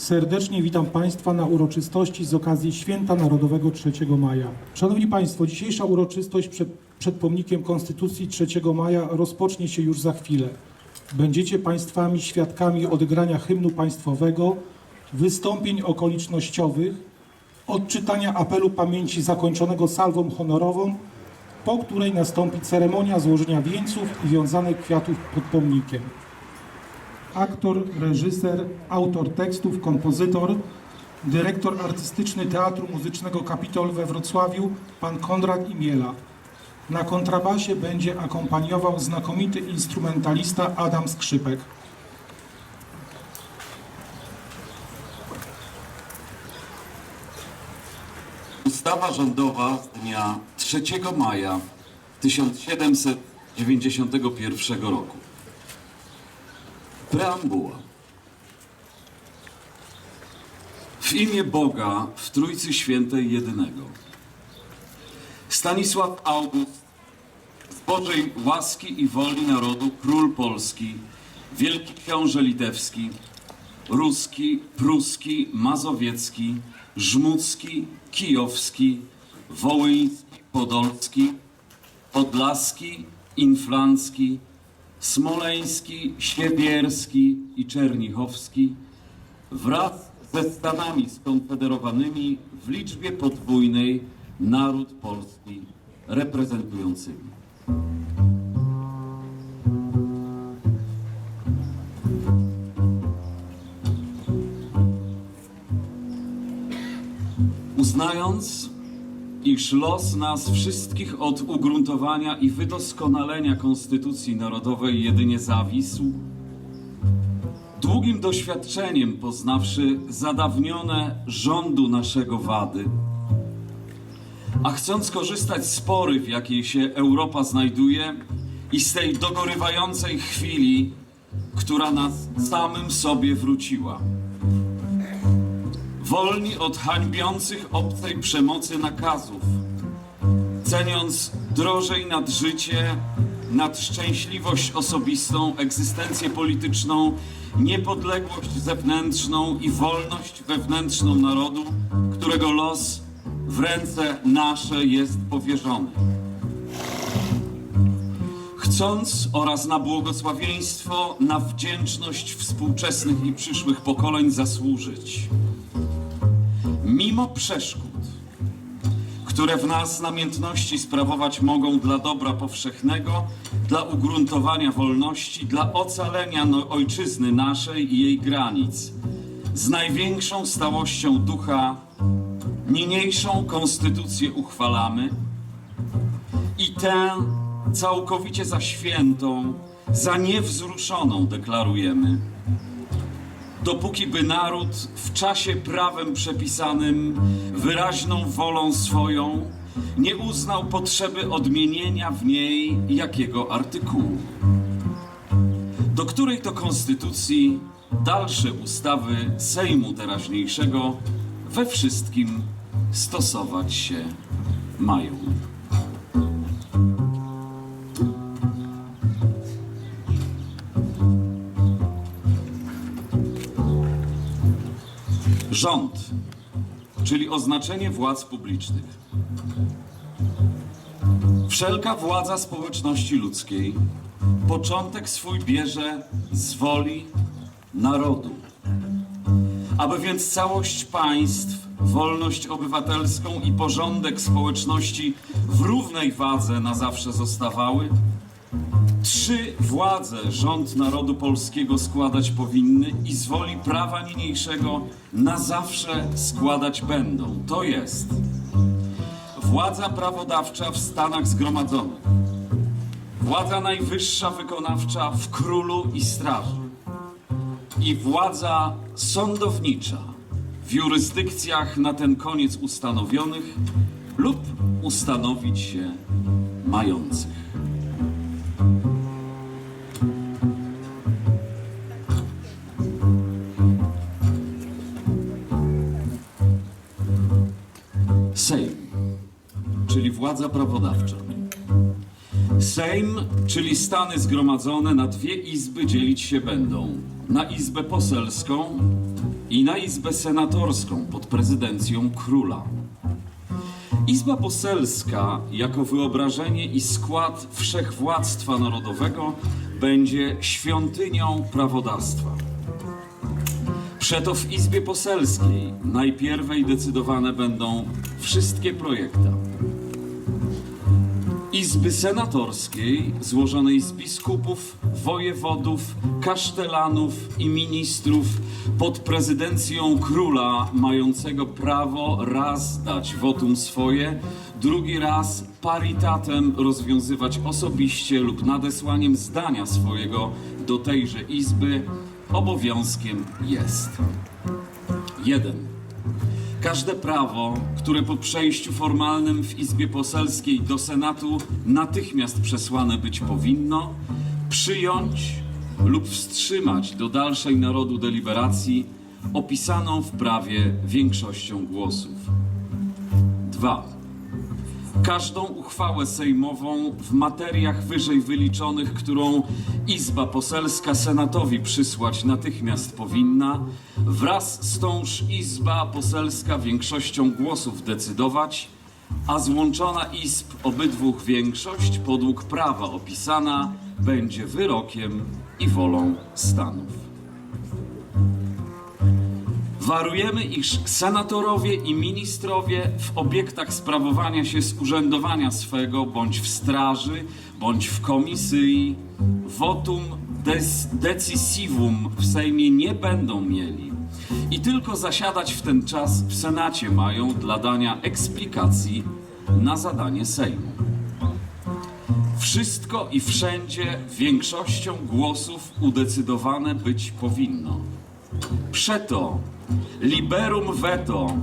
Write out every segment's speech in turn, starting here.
Serdecznie witam Państwa na uroczystości z okazji Święta Narodowego 3 maja. Szanowni Państwo, dzisiejsza uroczystość przed, przed pomnikiem Konstytucji 3 maja rozpocznie się już za chwilę. Będziecie Państwami świadkami odegrania hymnu państwowego, wystąpień okolicznościowych, odczytania apelu pamięci zakończonego salwą honorową, po której nastąpi ceremonia złożenia wieńców i wiązanych kwiatów pod pomnikiem aktor, reżyser, autor tekstów, kompozytor, dyrektor artystyczny Teatru Muzycznego Kapitol we Wrocławiu, pan Konrad Imiela. Na kontrabasie będzie akompaniował znakomity instrumentalista Adam Skrzypek. Ustawa rządowa z dnia 3 maja 1791 roku. Preambuła. W imię Boga w Trójcy Świętej Jedynego. Stanisław August, z Bożej łaski i woli narodu, król polski, wielki książę litewski, ruski, pruski, mazowiecki, żmudzki, kijowski, wołyński, podolski, podlaski, inflancki, smoleński, siewierski i czernichowski wraz ze Stanami skonfederowanymi w liczbie podwójnej naród polski reprezentującymi. Uznając, iż los nas wszystkich od ugruntowania i wydoskonalenia Konstytucji Narodowej jedynie zawisł, długim doświadczeniem poznawszy zadawnione rządu naszego wady, a chcąc korzystać z pory, w jakiej się Europa znajduje i z tej dogorywającej chwili, która nas samym sobie wróciła wolni od hańbiących obcej przemocy nakazów, ceniąc drożej nad życie, nad szczęśliwość osobistą, egzystencję polityczną, niepodległość zewnętrzną i wolność wewnętrzną narodu, którego los w ręce nasze jest powierzony. Chcąc oraz na błogosławieństwo, na wdzięczność współczesnych i przyszłych pokoleń zasłużyć mimo przeszkód, które w nas namiętności sprawować mogą dla dobra powszechnego, dla ugruntowania wolności, dla ocalenia no, ojczyzny naszej i jej granic, z największą stałością ducha niniejszą konstytucję uchwalamy i tę całkowicie za świętą, za niewzruszoną deklarujemy dopóki by naród w czasie prawem przepisanym, wyraźną wolą swoją, nie uznał potrzeby odmienienia w niej jakiego artykułu. Do której to konstytucji dalsze ustawy Sejmu teraźniejszego we wszystkim stosować się mają. Rząd, czyli oznaczenie władz publicznych. Wszelka władza społeczności ludzkiej początek swój bierze z woli narodu. Aby więc całość państw, wolność obywatelską i porządek społeczności w równej wadze na zawsze zostawały, Trzy władze rząd narodu polskiego składać powinny i z woli prawa niniejszego na zawsze składać będą. To jest władza prawodawcza w Stanach Zgromadzonych, władza najwyższa wykonawcza w królu i straży i władza sądownicza w jurysdykcjach na ten koniec ustanowionych lub ustanowić się mających. Władza prawodawcza. Sejm, czyli Stany Zgromadzone na dwie izby dzielić się będą. Na izbę poselską i na Izbę Senatorską pod prezydencją króla. Izba Poselska, jako wyobrażenie i skład wszechwładztwa narodowego, będzie świątynią prawodawstwa. Przeto w Izbie Poselskiej najpierwej decydowane będą wszystkie projekta. Izby Senatorskiej, złożonej z biskupów, wojewodów, kasztelanów i ministrów pod prezydencją króla, mającego prawo raz dać wotum swoje, drugi raz paritatem rozwiązywać osobiście lub nadesłaniem zdania swojego do tejże izby, obowiązkiem jest. 1. Każde prawo, które po przejściu formalnym w Izbie Poselskiej do Senatu natychmiast przesłane być powinno, przyjąć lub wstrzymać do dalszej narodu deliberacji opisaną w prawie większością głosów. 2 każdą uchwałę sejmową w materiach wyżej wyliczonych, którą Izba Poselska Senatowi przysłać natychmiast powinna, wraz z tąż Izba Poselska większością głosów decydować, a złączona Izb obydwóch większość podług prawa opisana będzie wyrokiem i wolą stanów. Warujemy, iż senatorowie i ministrowie w obiektach sprawowania się z urzędowania swego, bądź w straży, bądź w komisji, votum des decisivum w Sejmie nie będą mieli i tylko zasiadać w ten czas w Senacie mają dla dania eksplikacji na zadanie Sejmu. Wszystko i wszędzie większością głosów udecydowane być powinno. Przeto liberum veto,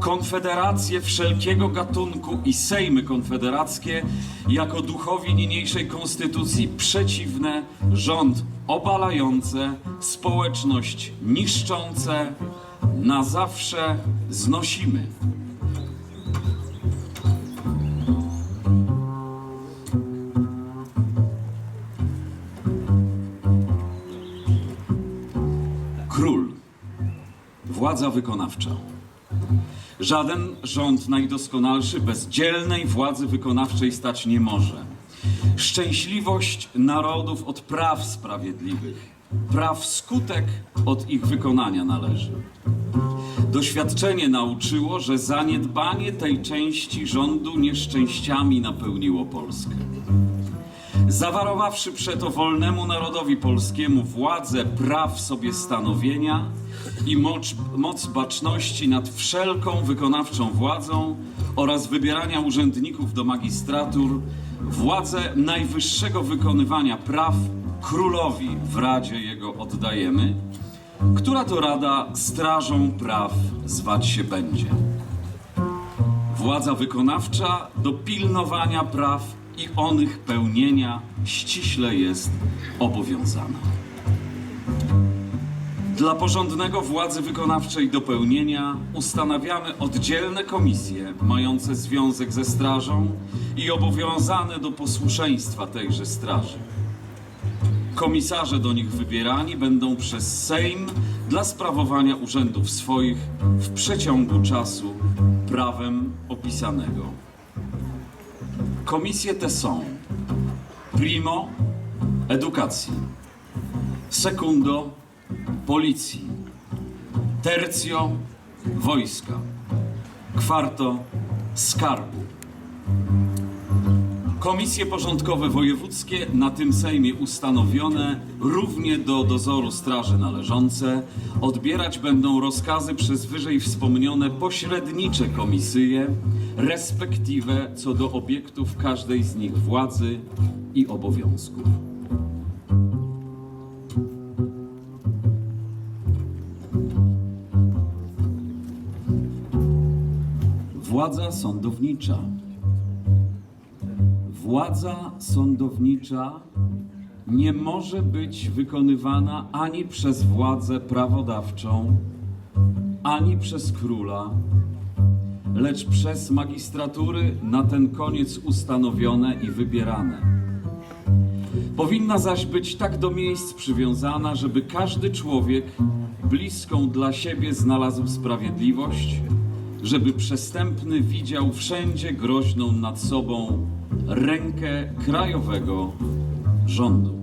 konfederacje wszelkiego gatunku i sejmy konfederackie jako duchowi niniejszej konstytucji przeciwne, rząd obalające, społeczność niszczące, na zawsze znosimy. Władza wykonawcza. Żaden rząd najdoskonalszy bez dzielnej władzy wykonawczej stać nie może. Szczęśliwość narodów od praw sprawiedliwych, praw skutek od ich wykonania należy. Doświadczenie nauczyło, że zaniedbanie tej części rządu nieszczęściami napełniło Polskę. Zawarowawszy przeto wolnemu narodowi polskiemu władzę praw sobie stanowienia i moc, moc baczności nad wszelką wykonawczą władzą oraz wybierania urzędników do magistratur, władzę najwyższego wykonywania praw królowi w Radzie jego oddajemy, która to Rada strażą praw zwać się będzie. Władza wykonawcza do pilnowania praw i onych pełnienia ściśle jest obowiązana. Dla porządnego władzy wykonawczej do pełnienia ustanawiamy oddzielne komisje mające związek ze strażą i obowiązane do posłuszeństwa tejże straży. Komisarze do nich wybierani będą przez Sejm dla sprawowania urzędów swoich w przeciągu czasu prawem opisanego. Komisje te są. Primo edukacji, secundo policji, tercio wojska, kwarto skarbu. Komisje porządkowe wojewódzkie na tym Sejmie ustanowione, równie do dozoru straży należące, odbierać będą rozkazy przez wyżej wspomniane pośrednicze komisje, respektive co do obiektów każdej z nich władzy i obowiązków. Władza sądownicza. Władza sądownicza nie może być wykonywana ani przez władzę prawodawczą, ani przez króla, lecz przez magistratury na ten koniec ustanowione i wybierane. Powinna zaś być tak do miejsc przywiązana, żeby każdy człowiek bliską dla siebie znalazł sprawiedliwość, żeby przestępny widział wszędzie groźną nad sobą rękę krajowego rządu.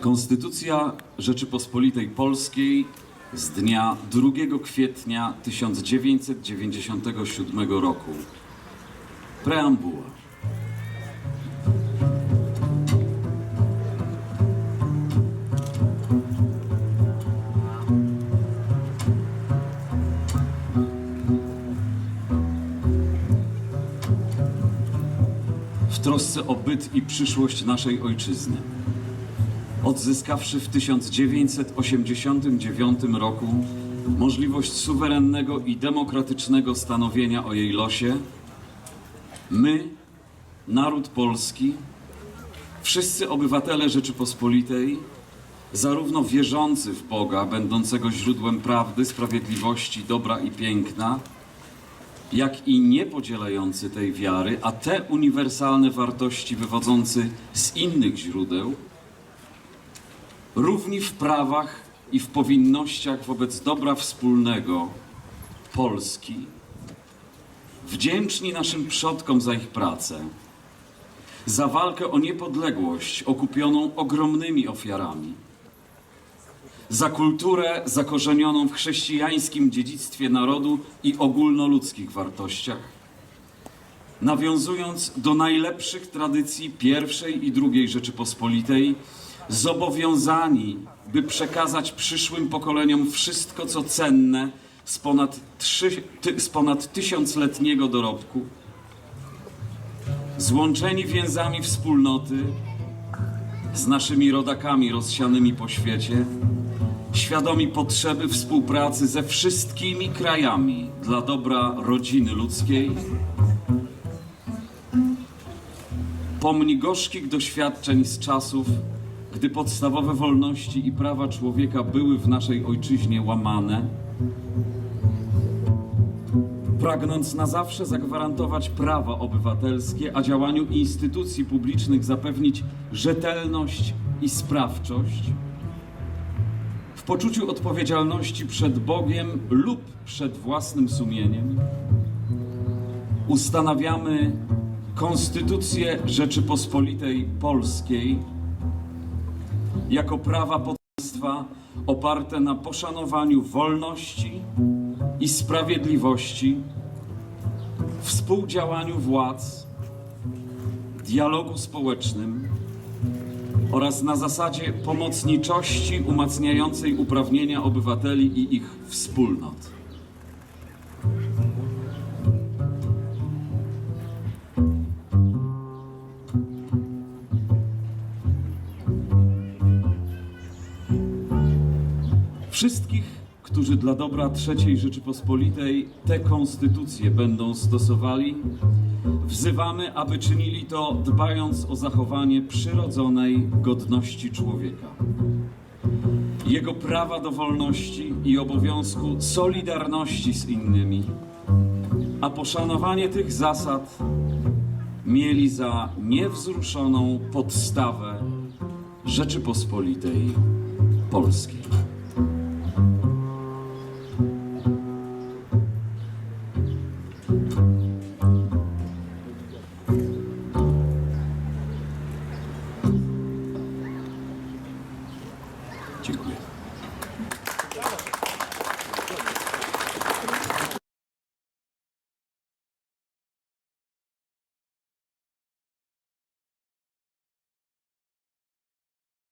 Konstytucja Rzeczypospolitej Polskiej z dnia 2 kwietnia 1997 roku. Preambuła. W trosce o byt i przyszłość naszej ojczyzny. Odzyskawszy w 1989 roku możliwość suwerennego i demokratycznego stanowienia o jej losie, my, naród polski, wszyscy obywatele Rzeczypospolitej, zarówno wierzący w Boga, będącego źródłem prawdy, sprawiedliwości, dobra i piękna, jak i niepodzielający tej wiary, a te uniwersalne wartości wywodzący z innych źródeł, równi w prawach i w powinnościach wobec dobra wspólnego Polski, wdzięczni naszym przodkom za ich pracę, za walkę o niepodległość okupioną ogromnymi ofiarami, za kulturę zakorzenioną w chrześcijańskim dziedzictwie narodu i ogólnoludzkich wartościach, nawiązując do najlepszych tradycji pierwszej i drugiej Rzeczypospolitej, zobowiązani, by przekazać przyszłym pokoleniom wszystko, co cenne z ponad, trzy, ty, z ponad tysiącletniego dorobku, złączeni więzami wspólnoty z naszymi rodakami rozsianymi po świecie, świadomi potrzeby współpracy ze wszystkimi krajami dla dobra rodziny ludzkiej, pomni gorzkich doświadczeń z czasów, gdy podstawowe wolności i prawa człowieka były w naszej ojczyźnie łamane, pragnąc na zawsze zagwarantować prawa obywatelskie, a działaniu instytucji publicznych zapewnić rzetelność i sprawczość, poczuciu odpowiedzialności przed Bogiem lub przed własnym sumieniem, ustanawiamy Konstytucję Rzeczypospolitej Polskiej jako prawa państwa oparte na poszanowaniu wolności i sprawiedliwości, współdziałaniu władz, dialogu społecznym oraz na zasadzie pomocniczości umacniającej uprawnienia obywateli i ich wspólnot. Którzy dla dobra III Rzeczypospolitej tę konstytucję będą stosowali, wzywamy, aby czynili to dbając o zachowanie przyrodzonej godności człowieka, jego prawa do wolności i obowiązku solidarności z innymi, a poszanowanie tych zasad mieli za niewzruszoną podstawę Rzeczypospolitej Polskiej.